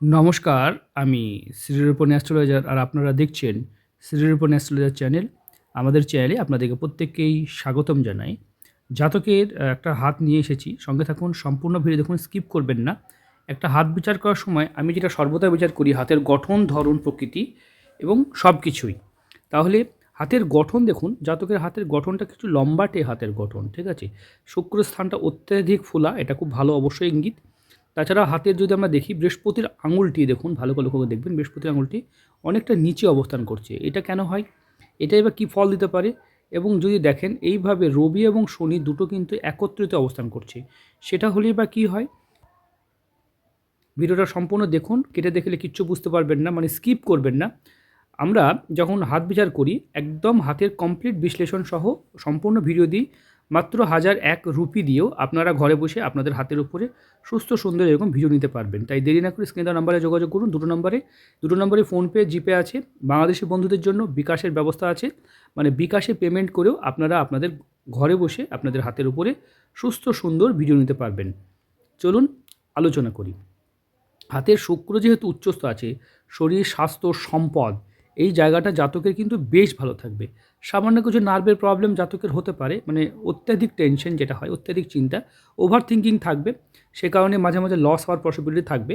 নমস্কার, আমি শ্রীরূপন অ্যাস্ট্রোলজার আর আপনারা দেখছেন শ্রীরূপন অ্যাস্ট্রোলজার চ্যানেল। আমাদের চ্যানেলে আপনাদেরকে প্রত্যেককেই স্বাগতম জানাই। জাতকের একটা হাত নিয়ে এসেছি। সঙ্গে থাকুন, সম্পূর্ণ ভিডিও দেখুন, স্কিপ করবেন না। একটা হাত বিচার করার সময় আমি যেটা সর্বদা বিচার করি, হাতের গঠন, ধরন, প্রকৃতি এবং সব কিছুই তাহলে হাতের গঠন দেখুন, জাতকের হাতের গঠনটা কিছু লম্বাটে হাতের গঠন, ঠিক আছে? শুক্র স্থানটা অত্যাধিক ফোলা, এটা খুব ভালো অবশ্যই ইঙ্গিত। তাছাড়া হাতের যদি আমরা দেখি, বৃহস্পতির আঙুলটি দেখুন, ভালো করে লক্ষ্য করে দেখবেন, বৃহস্পতির আঙুলটি অনেকটা নিচে অবস্থান করছে। এটা কেন হয়? এটা এবার কী ফল দিতে পারে? এবং যদি দেখেন, এইভাবে রবি এবং শনি দুটো কিন্তু একত্রিত অবস্থান করছে। সেটা হলেই বা কী হয়? ভিডিওটা সম্পূর্ণ দেখুন, কেটে দেখলে কিচ্ছু বুঝতে পারবেন না মানে স্কিপ করবেন না। আমরা যখন হাত বিচার করি, একদম হাতের কমপ্লিট বিশ্লেষণ সহ সম্পূর্ণ ভিডিও দিই মাত্র হাজার এক রুপি দিয়েও আপনারা ঘরে বসে আপনাদের হাতের উপরে সুস্থ, সুন্দর এরকম ভিডিও নিতে পারবেন। তাই দেরি না করে স্ক্রিনে নাম্বারে যোগাযোগ করুন। দুটো নম্বরে দুটো নম্বরে ফোনপে, জিপে আছে। বাংলাদেশি বন্ধুদের জন্য বিকাশের ব্যবস্থা আছে। মানে বিকাশে পেমেন্ট করেও আপনারা আপনাদের ঘরে বসে আপনাদের হাতের উপরে সুস্থ, সুন্দর ভিডিও নিতে পারবেন। চলুন আলোচনা করি। হাতের শুক্র যেহেতু উচ্চস্থ আছে, শরীর, স্বাস্থ্য, সম্পদ এই জায়গাটা জাতকের কিন্তু বেশ ভালো থাকবে। সামান্য কিছু নার্ভের প্রবলেম জাতকের হতে পারে মানে অত্যাধিক টেনশন যেটা হয়, অত্যাধিক চিন্তা ওভার থিঙ্কিং থাকবে, সে কারণে মাঝে মাঝে লস হওয়ার পসিবিলিটি থাকবে।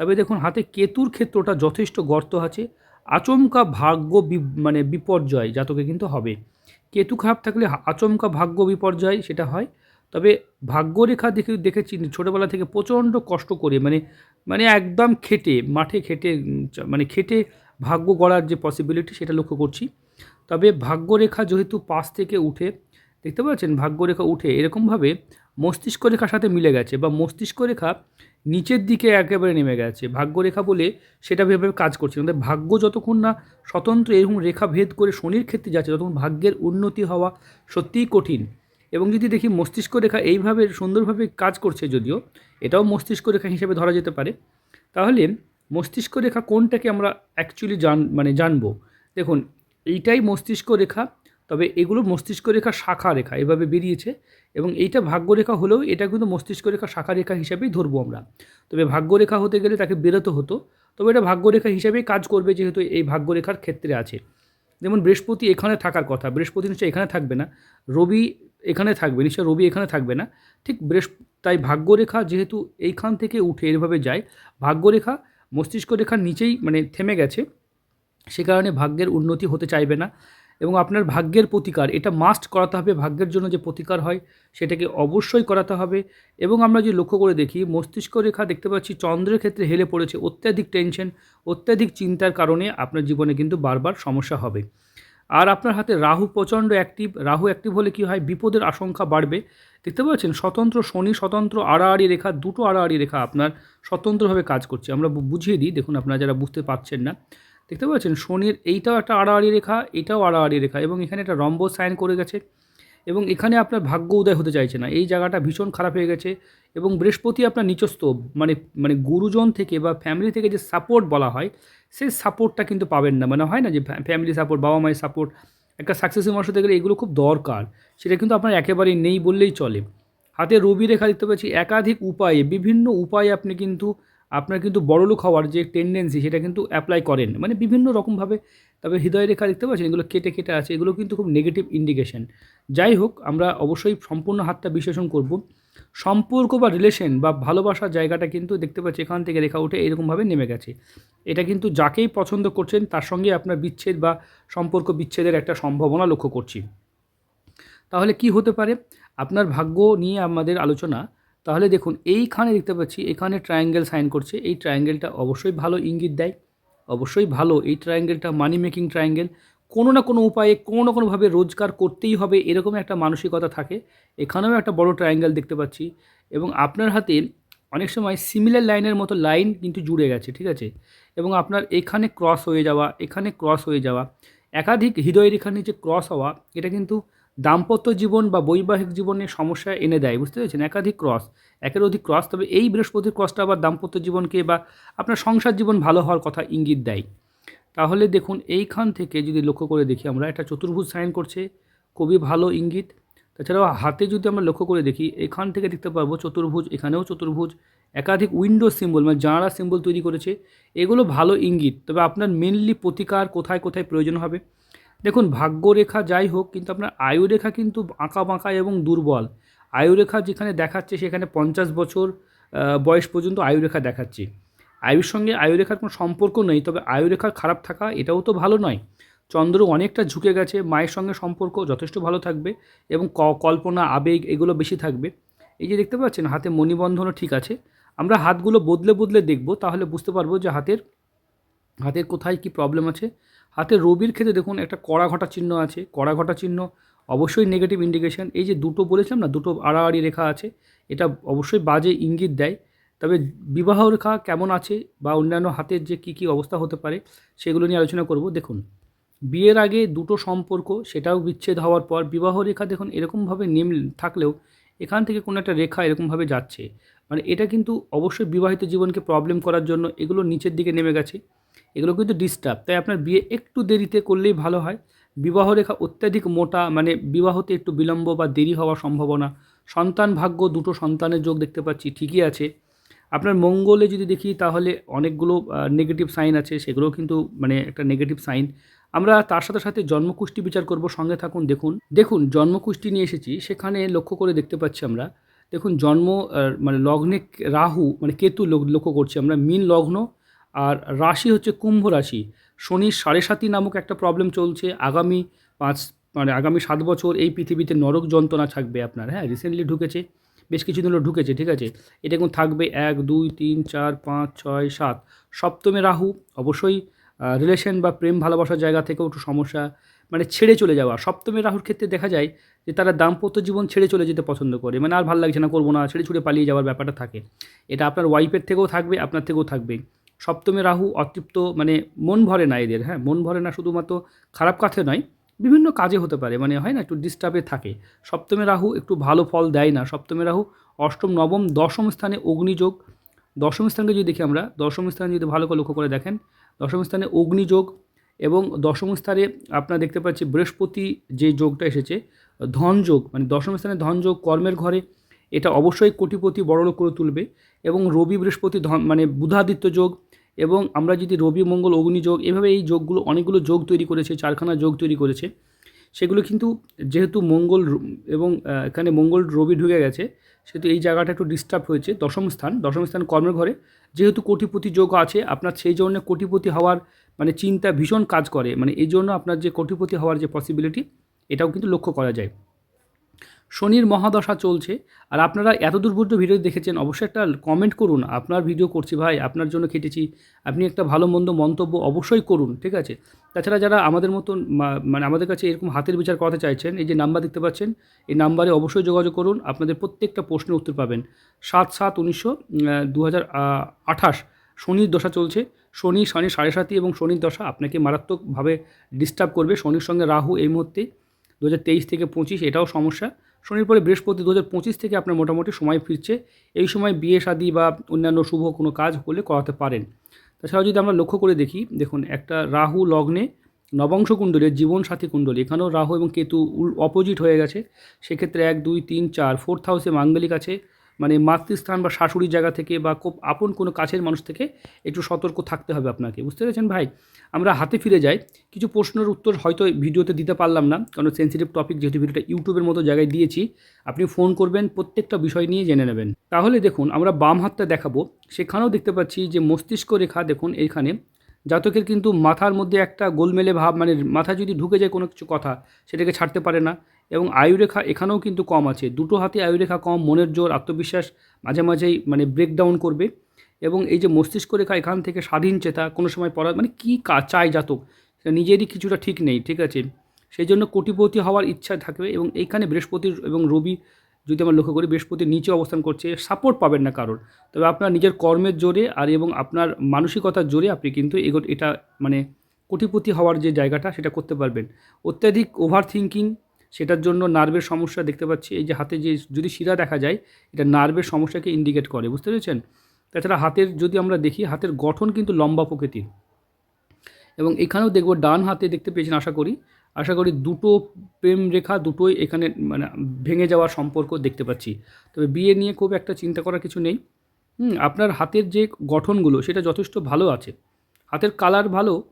তবে দেখুন, হাতে কেতুর ক্ষেত্রটা যথেষ্ট গর্ত আছে, আচমকা ভাগ্য মানে বিপর্যয় জাতকে কিন্তু হবে। কেতু খারাপ থাকলে আচমকা ভাগ্য বিপর্যয় সেটা হয়, তবে ভাগ্যরেখা দেখে দেখে দেখেছি ছোটোবেলা থেকে প্রচণ্ড কষ্ট করে মানে মানে একদম খেটে, মাঠে খেটে মানে খেটে ভাগ্য গড়ার যে পসিবিলিটি সেটা লক্ষ্য করছি। তবে ভাগ্যরেখা যেহেতু পাশ থেকে উঠে, দেখতে পাচ্ছেন ভাগ্যরেখা উঠে এরকমভাবে মস্তিষ্ক রেখার সাথে মিলে গেছে বা মস্তিষ্ক রেখা নিচের দিকে একেবারে নেমে গেছে। ভাগ্যরেখা বলে সেটা ভেবে কাজ করছে আমাদের ভাগ্য যতক্ষণ না স্বতন্ত্র এরকম রেখা ভেদ করে শনির ক্ষেত্রে যাচ্ছে, ততক্ষণ ভাগ্যের উন্নতি হওয়া সত্যিই কঠিন। এবং যদি দেখি মস্তিষ্ক রেখা এইভাবে সুন্দরভাবে কাজ করছে যদিও, এটাও মস্তিষ্ক রেখা হিসেবে ধরা যেতে পারে। তাহলে মস্তিষ্ক রেখা কোনটাকে আমরা অ্যাকচুয়ালি জান মানে জানব? দেখুন, এইটাই মস্তিষ্ক রেখা, তবে এগুলো মস্তিষ্ক রেখা শাখা রেখা, এভাবে বেরিয়েছে, এবং এইটা ভাগ্যরেখা হলেও এটা কিন্তু মস্তিষ্ক রেখা শাখা রেখা হিসাবেই ধরবো আমরা। তবে ভাগ্যরেখা হতে গেলে তাকে বেরোতে হতো, তবে এটা ভাগ্যরেখা হিসাবেই কাজ করবে যেহেতু এই ভাগ্যরেখার ক্ষেত্রে আছে। যেমন বৃহস্পতি এখানে থাকার কথা, বৃহস্পতি নিশ্চয়ই এখানে থাকবে না, রবি এখানে থাকবে নিশ্চয় রবি এখানে থাকবে না, ঠিক বৃহস্প, তাই ভাগ্যরেখা যেহেতু এইখান থেকে উঠে এভাবে যায় ভাগ্যরেখা মস্তিষ্ক রেখার নিচেই মানে থেমে গেছে। সে কারণে ভাগ্যের উন্নতি হতে চাইবে না এবং আপনার ভাগ্যের প্রতিকার, এটা মাস্ট করাতে হবে। ভাগ্যের জন্য যে প্রতিকার হয়, সেটাকে অবশ্যই করাতে হবে। এবং আমরা যে লক্ষ্য করে দেখি, মস্তিষ্ক রেখা দেখতে পাচ্ছি চন্দ্রের ক্ষেত্রে হেলে পড়েছে। অত্যাধিক টেনশন অত্যাধিক চিন্তার কারণে আপনার জীবনে কিন্তু বারবার সমস্যা হবে। আর আপনার হাতে রাহু প্রচণ্ড অ্যাক্টিভ রাহু অ্যাক্টিভ হলে কি হয়? বিপদের আশঙ্কা বাড়বে। দেখতে পাচ্ছেন, স্বতন্ত্র শনি, স্বতন্ত্র আড়াআড়ি রেখা, দুটো আড়াআড়ি রেখা আপনার স্বতন্ত্রভাবে কাজ করছে। আমরা বুঝিয়ে দিই, দেখুন আপনারা যারা বুঝতে পারছেন না, দেখতে পাচ্ছেন শনির এইটাও একটা আড়াআড়ি রেখা, এটাও আড়াআড়ি রেখা এবং এখানে একটা রম্ব সাইন করে গেছে এবং এখানে আপনার ভাগ্য উদয় হতে চাইছে না। এই জায়গাটা ভীষণ খারাপ হয়ে গেছে এবং বৃহস্পতি আপনার নিচস্থ মানে মানে গুরুজন থেকে বা ফ্যামিলি থেকে যে সাপোর্ট বলা হয়, সেই সাপোর্টটা কিন্তু পাবেন না। মানে হয় না যে ফ্যামিলি সাপোর্ট বাবা মায়ের সাপোর্ট একটা সাকসেসিভ মানুষ হতে গেলে এগুলো খুব দরকার। সেটা কিন্তু আপনার একেবারেই নেই বললেই চলে। হাতে রবি রেখা দেখতে পাচ্ছি। একাধিক উপায়ে, বিভিন্ন উপায়ে আপনি কিন্তু, আপনার কিন্তু বড়লোক হওয়ার যে টেন্ডেন্সি সেটা কিন্তু অ্যাপ্লাই করেন। মানে বিভিন্ন রকমভাবে, তবে হৃদয় রেখা দেখতে পাচ্ছেন, এগুলো কেটে কেটে আছে, এগুলো কিন্তু খুব নেগেটিভ ইন্ডিকেশন যাই হোক, আমরা অবশ্যই সম্পূর্ণ হাতটা বিশ্লেষণ করব। সম্পর্ক বা রিলেশন বা ভালোবাসার জায়গাটা কিন্তু দেখতে পাচ্ছি, এখান থেকে রেখা উঠে এরকমভাবে নেমে গেছে। এটা কিন্তু যাকেই পছন্দ করছেন, তার সঙ্গে আপনার বিচ্ছেদ বা সম্পর্ক বিচ্ছেদের একটা সম্ভাবনা লক্ষ্য করছি। তাহলে কি হতে পারে? আপনার ভাগ্য নিয়ে আমাদের আলোচনা, তাহলে দেখুন এইখানে দেখতে পাচ্ছি, এখানে ট্রায়াঙ্গেল সাইন করছে। এই ট্রায়াঙ্গেলটা অবশ্যই ভালো ইঙ্গিত দেয়। অবশ্যই ভালো, এই ট্রায়াঙ্গেলটা মানি মেকিং ট্রায়াঙ্গেল কোনো না কোনো উপায়ে, কোনো না কোনোভাবে রোজগার করতেই হবে, এরকম একটা মানসিকতা থাকে। এখানেও একটা বড় ট্রায়াঙ্গেল দেখতে পাচ্ছি এবং আপনার হাতে অনেক সময় সিমিলার লাইনের মতো লাইন কিন্তু জুড়ে গেছে, ঠিক আছে? এবং আপনার এখানে ক্রস হয়ে যাওয়া, এখানে ক্রস হয়ে যাওয়া, একাধিক হৃদয়ের এখানে যে ক্রস হওয়া, এটা কিন্তু দাম্পত্য জীবন বা বৈবাহিক জীবনে সমস্যা এনে দেয়, বুঝতে পেরেছেন? একাধিক ক্রস, একের অধিক ক্রস, তবে এই বৃহস্পতির ক্রসটা আবার দাম্পত্য জীবনকে বা আপনার সংসার জীবন ভালো হওয়ার কথা ইঙ্গিত দেয়। তাহলে দেখুন, এইখান থেকে যদি লক্ষ্য করে দেখি আমরা, একটা চতুর্ভুজ সাইন করছে, খুবই ভালো ইঙ্গিত। তাছাড়াও হাতে যদি আমরা লক্ষ্য করে দেখি, এখান থেকে দেখতে পারব চতুর্ভুজ, এখানেও চতুর্ভুজ, একাধিক উইন্ডো সিম্বল মানে জাঁড়া সিম্বল তৈরি করেছে। এগুলো ভালো ইঙ্গিত, তবে আপনার মেনলি প্রতিকার কোথায় কোথায় প্রয়োজন হবে? দেখুন, ভাগ্যরেখা যাই হোক, কিন্তু আপনার আয়ুরেখা কিন্তু আঁকা বাঁকা এবং দুর্বল। আয়ুরেখা যেখানে দেখাচ্ছে, সেখানে পঞ্চাশ বছর বয়স পর্যন্ত আয়ুরেখা দেখাচ্ছে। আয়ুর সঙ্গে আয়ুরেখার কোনো সম্পর্ক নেই, তবে আয়ুরেখার খারাপ থাকা এটাও তো ভালো নয়। চন্দ্র অনেকটা ঝুঁকে গেছে, মায়ের সঙ্গে সম্পর্ক যথেষ্ট ভালো থাকবে এবং ক- কল্পনা, আবেগ এগুলো বেশি থাকবে। এই যে দেখতে পাচ্ছেন, হাতে মণিবন্ধনও ঠিক আছে। আমরা হাতগুলো বদলে বদলে দেখব, তাহলে বুঝতে পারব যে হাতের হাতের কোথায় কি প্রবলেম আছে। হাতের রবির ক্ষেত্রে দেখুন একটা কড়া ঘটা চিহ্ন আছে। কড়া ঘটা চিহ্ন অবশ্যই নেগেটিভ ইন্ডিকেশন এই যে দুটো বলেছিলাম না, দুটো আড়াআড়ি রেখা আছে, এটা অবশ্যই বাজে ইঙ্গিত দেয়। তবে বিবাহ রেখা কেমন আছে বা অন্যান্য হাতের যে কী কী অবস্থা হতে পারে, সেগুলো নিয়ে আলোচনা করব। দেখুন, বিয়ের আগে দুটো সম্পর্ক, সেটাও বিচ্ছেদ হওয়ার পর বিবাহ রেখা দেখুন এরকমভাবে নেম থাকলেও এখান থেকে কোনো একটা রেখা এরকমভাবে যাচ্ছে। মানে এটা কিন্তু অবশ্যই বিবাহিত জীবনকে প্রবলেম করার জন্য, এগুলো নিচের দিকে নেমে গেছে। এগুলো কিন্তু ডিস্টার্ব তাই আপনার বিয়ে একটু দেরিতে করলেই ভালো হয়। বিবাহ রেখা অত্যাধিক মোটা মানে বিবাহতে একটু বিলম্ব বা দেরি হওয়ার সম্ভাবনা। সন্তান ভাগ্য, দুটো সন্তানের যোগ দেখতে পাচ্ছি, ঠিকই আছে। আপনার মঙ্গলে যদি দেখি, তাহলে অনেকগুলো নেগেটিভ সাইন আছে, সেগুলোও কিন্তু মানে একটা নেগেটিভ সাইন আমরা তার সাথে সাথে জন্মকুষ্টি বিচার করব, সঙ্গে থাকুন, দেখুন। দেখুন, জন্মকুষ্টি নিয়ে এসেছি, সেখানে লক্ষ্য করে দেখতে পাচ্ছি আমরা। দেখুন, জন্ম মানে লগ্নে রাহু মানে কেতু লক্ষ্য করছি আমরা, মিন লগ্ন আর রাশি হচ্ছে কুম্ভ রাশি। শনির সাড়ে সাতি নামক একটা প্রবলেম চলছে। আগামী পাঁচ মানে আগামী সাত বছর এই পৃথিবীতে নরক যন্ত্রণা থাকবে আপনার। হ্যাঁ রিসেন্টলি ঢুকেছে, বেশ কিছুদিন হলো ঢুকেছে, ঠিক আছে? এটা এখন থাকবে এক, দুই, তিন, চার, পাঁচ, ছয়, সাত। সপ্তমে রাহু, অবশ্যই রিলেশন বা প্রেম ভালোবাসার জায়গা থেকেও একটু সমস্যা মানে ছেড়ে চলে যাওয়া। সপ্তমে রাহুর ক্ষেত্রে দেখা যায় যে তারা দাম্পত্য জীবন ছেড়ে চলে যেতে পছন্দ করে। মানে আর ভালো লাগছে না, করব না, ছেড়ে ছুড়ে পালিয়ে যাওয়ার ব্যাপারটা থাকে। এটা আপনার ওয়াইফের থেকেও থাকবে, আপনার থেকেও থাকবে। সপ্তমে রাহু অতৃপ্ত মানে মন ভরে না এদের হ্যাঁ? মন ভরে না শুধুমাত্র খারাপ কাছে নয়, বিভিন্ন কাজে হতে পারে মানে হয় না, একটু ডিস্টার্বে থাকে। সপ্তমে রাহু একটু ভালো ফল দেয় না। সপ্তমে রাহু অষ্টম, নবম, দশম স্থানে অগ্নিযোগ। দশম স্থানকে যদি দেখি আমরা, দশম স্থানে যদি ভালো করে লক্ষ্য করে দেখেন, দশম স্থানে অগ্নিযোগ এবং দশম স্থানে আপনারা দেখতে পাচ্ছি বৃহস্পতি যে যোগটা এসেছে ধনযোগ মানে দশম স্থানে ধনযোগ কর্মের ঘরে, এটা অবশ্যই কোটিপতি বড়লোক করে তুলবে এবং রবি বৃহস্পতি ধন মানে বুধাদিত্য যোগ এবং আমরা যদি রবি, মঙ্গল অগ্নিযোগ এভাবে এই যোগগুলো, অনেকগুলো যোগ তৈরি করেছে, চারখানা যোগ তৈরি করেছে, সেগুলো কিন্তু যেহেতু মঙ্গল এবং এখানে মঙ্গল রবি ঢুকে গেছে, সেহেতু এই জায়গাটা একটু ডিস্টার্ব হয়েছে, দশম স্থান দশম স্থান কর্মের ঘরে, যেহেতু কোটিপতি যোগ আছে, আপনার সেই জন্য কোটিপতি হওয়ার মানে চিন্তা ভীষণ কাজ করে মানে এই জন্য আপনার যে কোটিপতি হওয়ার যে পসিবিলিটি এটাও কিন্তু লক্ষ্য করা যায়। শনির মহাদশা চলছে। আর আপনারা এত দূর পর্যন্ত ভিডিও দেখেছেন, অবশ্যই একটা কমেন্ট করুন। আপনার ভিডিও করছি ভাই, আপনার জন্য খেটেছি। আপনি একটা ভালো মন্দ মন্তব্য অবশ্যই করুন, ঠিক আছে? তাছাড়া যারা আমাদের মতন মানে আমাদের কাছে এরকম হাতের বিচার করাতে চাইছেন, এই যে নাম্বার দেখতে পাচ্ছেন, এই নাম্বারে অবশ্যই যোগাযোগ করুন। আপনাদের প্রত্যেকটা প্রশ্নের উত্তর পাবেন। সাত সাত উনিশশো দু হাজার আঠাশ, শনির দশা চলছে। শনি শনি সাড়ে সাতি এবং শনির দশা আপনাকে মারাত্মকভাবে ডিস্টার্ব করবে। শনির সঙ্গে রাহু এই মুহূর্তে দু হাজার তেইশ থেকে পঁচিশ, এটাও সমস্যা। শনির পরে বৃহস্পতি দু হাজার পঁচিশ থেকে আপনার মোটামুটি সময় ফিরছে। এই সময় বিয়ে শাদি বা অন্যান্য শুভ কোনো কাজ হলে করাতে পারেন। তাছাড়াও যদি আমরা লক্ষ্য করে দেখি, দেখুন একটা রাহু লগ্নে নবংশ কুণ্ডলের জীবনসাথী কুণ্ডলী, এখানেও রাহু এবং কেতু অপোজিট হয়ে গেছে। সেক্ষেত্রে এক, দুই, তিন, চার ফোর্থ হাউসে মাঙ্গলিক আছে। মানে মাতৃস্থান বা শাশুড়ির জায়গা থেকে বা খুব আপন কোনো কাছের মানুষ থেকে একটু সতর্ক থাকতে হবে আপনাকে। বুঝতে পেরেছেন ভাই? আমরা হাতে ফিরে যাই। কিছু প্রশ্নের উত্তর হয়তো ভিডিওতে দিতে পারলাম না, কারণ সেন্সিটিভ টপিক যেহেতু ভিডিওটা ইউটিউবের মতো জায়গায় দিয়েছি, আপনি ফোন করবেন, প্রত্যেকটা বিষয় নিয়ে জেনে নেবেন। তাহলে দেখুন, আমরা বাম হাতটা দেখাবো। সেখানেও দেখতে পাচ্ছি যে মস্তিষ্ক রেখা দেখুন এইখানে জাতকের কিন্তু মাথার মধ্যে একটা গোলমেলে ভাব মানে মাথা যদি ঢুকে যায় কোনো কিছু কথা, সেটাকে ছাড়তে পারে না। এবং আয়ুরেখা এখানেও কিন্তু কম আছে। দুটো হাতে আয়ুরেখা কম, মনের জোর, আত্মবিশ্বাস মাঝে মাঝেই মানে ব্রেকডাউন করবে। এবং এই যে মস্তিষ্ক রেখা এখান থেকে স্বাধীন চেতা, কোনো সময় পড়া মানে কী চায় জাতক, সেটা নিজেরই কিছুটা ঠিক নেই, ঠিক আছে? সেই জন্য কোটিপতি হওয়ার ইচ্ছা থাকবে এবং এইখানে বৃহস্পতির এবং রবি যদি আমরা লক্ষ্য করি, বৃহস্পতির নিচে অবস্থান করছে সাপোর্ট পাবেন না কারোর। তবে আপনার নিজের কর্মের জোরে আর এবং আপনার মানসিকতার জোরে আপনি কিন্তু এটা মানে কোটিপতি হওয়ার যে জায়গাটা, সেটা করতে পারবেন। অত্যাধিক ওভার থিঙ্কিং সেটার জন্য নার্ভের সমস্যা দেখতে পাচ্ছি। এই যে হাতে যে যদি শিরা দেখা যায়, এটা নার্ভের সমস্যাকে ইন্ডিকেট করে, বুঝতে পেরেছেন? তাছাড়া হাতের যদি আমরা দেখি, হাতের গঠন কিন্তু লম্বা প্রকৃতির। এবং এখানেও দেখব, ডান হাতে দেখতে পেয়েছেন, আশা করি। আশা করি দুটো প্রেম রেখা দুটোই এখানে মানে ভেঙে যাওয়ার সম্পর্ক দেখতে পাচ্ছি। তবে বিয়ে নিয়ে খুব একটা চিন্তা করার কিছু নেই। হুম, আপনার হাতের যে গঠনগুলো, সেটা যথেষ্ট ভালো আছে। হাতের কালার ভালো,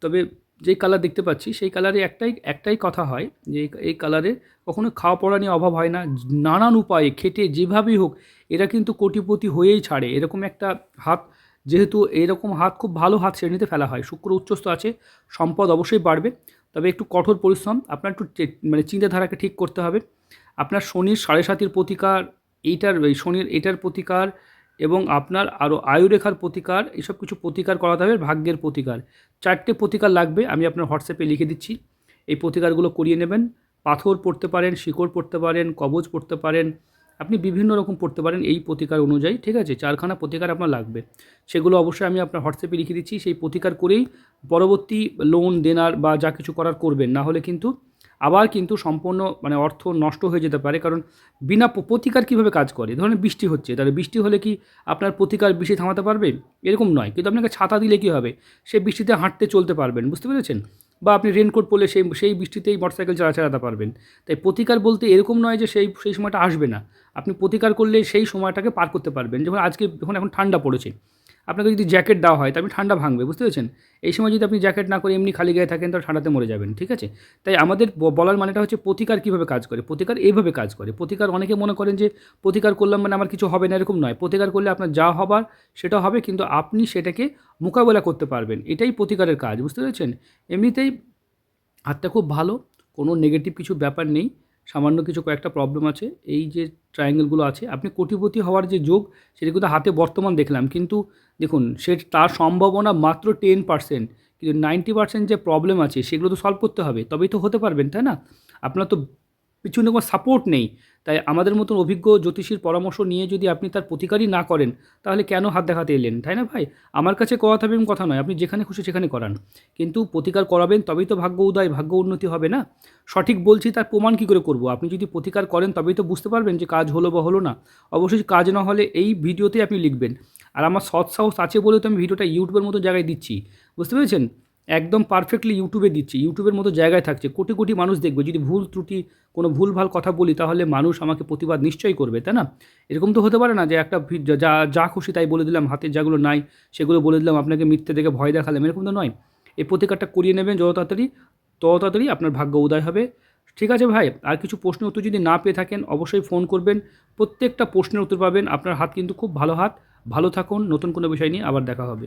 তবে যেই কালার দেখতে পাচ্ছি, সেই কালারে একটাই একটাই কথা হয় যে এই- কালারে কখনো খাওয়া পড়া নিয়ে অভাব হয় না। নানান উপায়ে খেটে যেভাবেই হোক, এরা কিন্তু কোটিপতি হয়েই ছাড়ে। এরকম একটা হাত, যেহেতু এরকম হাত খুব ভালো হাত শ্রেণীতে ফেলা হয়, শুক্র উচ্চস্থ আছে, সম্পদ অবশ্যই বাড়বে। তবে একটু কঠোর পরিশ্রম, আপনার একটু মানে চিন্তাধারাকে ঠিক করতে হবে। আপনার শনির সাড়ে সাতির প্রতিকার, এইটার এই শনির, এটার প্রতিকার এবং আপনার আরও আয়ুরেখার প্রতিকার, এসব কিছু প্রতিকার করাতে হবে, ভাগ্যের প্রতিকার। চারটে প্রতিকার লাগবে, আমি আপনার হোয়াটসঅ্যাপে লিখে দিচ্ছি। এই প্রতিকারগুলো করিয়ে নেবেন। পাথর পড়তে পারেন, শিকড় পড়তে পারেন কবচ পড়তে পারেন, আপনি বিভিন্ন রকম পড়তে পারেন এই প্রতিকার অনুযায়ী, ঠিক আছে? চারখানা প্রতিকার আপনার লাগবে। সেগুলো অবশ্যই আমি আপনার হোয়াটসঅ্যাপে লিখে দিচ্ছি। সেই প্রতিকার করেই পরবর্তী লোন দেনার বা যা কিছু করার করবেন। না হলে কিন্তু আবার কিন্তু সম্পূর্ণ মানে অর্থ নষ্ট হয়ে যেতে পারে। কারণ বিনা প্রতিকার কীভাবে কাজ করে? ধরুন বৃষ্টি হচ্ছে, তাহলে বৃষ্টি হলে কি আপনার প্রতিকার বৃষ্টি থামাতে পারবে? এরকম নয়। কিন্তু আপনাকে ছাতা দিলে কী হবে? সেই বৃষ্টিতে হাঁটতে চলতে পারবেন, বুঝতে পেরেছেন? বা আপনি রেনকোট পরলে সেই সেই বৃষ্টিতেই মোটরসাইকেল চালা, চালাতে পারবেন। তাই প্রতিকার বলতে এরকম নয় যে সেই সেই সময়টা আসবে না। আপনি প্রতিকার করলে সেই সময়টাকে পার করতে পারবেন। যেমন আজকে যখন এখন ঠান্ডা পড়েছে আপনাকে যদি জ্যাকেট দেওয়া হয়, তাহলে ঠান্ডা ভাঙবে, বুঝতে পেরেছেন? এই সময় যদি আপনি জ্যাকেট না করে এমনি খালি গায়ে থাকেন, তাহলে ঠান্ডাতে মরে যাবেন, ঠিক আছে? তাই আমাদের বলার মানেটা হচ্ছে প্রতিকার কীভাবে কাজ করে? প্রতিকার এইভাবে কাজ করে। প্রতিকার অনেকে মনে করেন যে, প্রতিকার করলাম মানে আমার কিছু হবে না, এরকম নয়। প্রতিকার করলে আপনার যা হবার সেটা হবে, কিন্তু আপনি সেটাকে মোকাবেলা করতে পারবেন। এটাই প্রতিকারের কাজ, বুঝতে পেরেছেন? এমনিতেই হাতটা খুব ভালো, কোনো নেগেটিভ কিছু ব্যাপার নেই। সামান্য কিছু কয়েকটা প্রবলেম আছে। এই যে ট্রায়াঙ্গেলগুলো আছে, আপনি কোটিপতি হওয়ার যে যোগ, সেটা কিন্তু হাতে বর্তমান দেখলাম। কিন্তু দেখুন, সে তার সম্ভাবনা মাত্র টেন পার্সেন্ট কিন্তু নাইনটি পার্সেন্ট যে প্রবলেম আছে, সেগুলো তো সলভ করতে হবে। তবেই তো হতে পারবেন, তাই না? আপনার তো পিছনে কোনো সাপোর্ট নেই। তাই আমাদের মতন অভিজ্ঞ জ্যোতিষীর পরামর্শ নিয়ে যদি আপনি তার প্রতিকারই না করেন, তাহলে কেন হাত দেখাতে এলেন? তাই না ভাই? আমার কাছে করাতে হবে কথা নয়। আপনি যেখানে খুশি সেখানে করান। কিন্তু প্রতিকার করাবেন তবেই তো ভাগ্য উদয়, ভাগ্য উন্নতি হবে না? সঠিক বলছি তার প্রমাণ কী করে করব? আপনি যদি প্রতিকার করেন তবেই তো বুঝতে পারবেন যে কাজ হলো বা হলো না। অবশ্যই কাজ না হলে এই ভিডিওতেই আপনি লিখবেন। আর আমার সৎ সাহস আছে বলে তো আমি ভিডিওটা ইউটিউবের মতো জায়গায় দিচ্ছি। বুঝতে পেরেছেন? একদম পারফেক্টলি ইউটিউবে দিচ্ছি। ইউটিউবের মতো জায়গায় থাকছে। কোটি কোটি মানুষ দেখবে। যদি ভুল ত্রুটি, কোনো ভুল ভালো কথা বলি, তাহলে মানুষ আমাকে প্রতিবাদ নিশ্চয়ই করবে, তাই না? এরকম তো হতে পারে না যে একটা যা যা খুশি তাই বলে দিলাম হাতে যাগুলো নাই, সেগুলো বলে দিলাম, আপনাকে মিথ্যে দেখে ভয় দেখালাম, এরকম তো নয়। এই প্রতিকারটা করিয়ে নেবেন যত তাড়াতাড়ি, তত তাড়াতাড়ি আপনার ভাগ্য উদয় হবে। ঠিক আছে ভাই, আর কিছু প্রশ্নের উত্তর যদি না পেয়ে থাকেন, অবশ্যই ফোন করবেন। প্রত্যেকটা প্রশ্নের উত্তর পাবেন। আপনার হাত কিন্তু খুব ভালো হাত। ভালো থাকুন। নতুন কোনো বিষয় নিয়ে আবার দেখা হবে।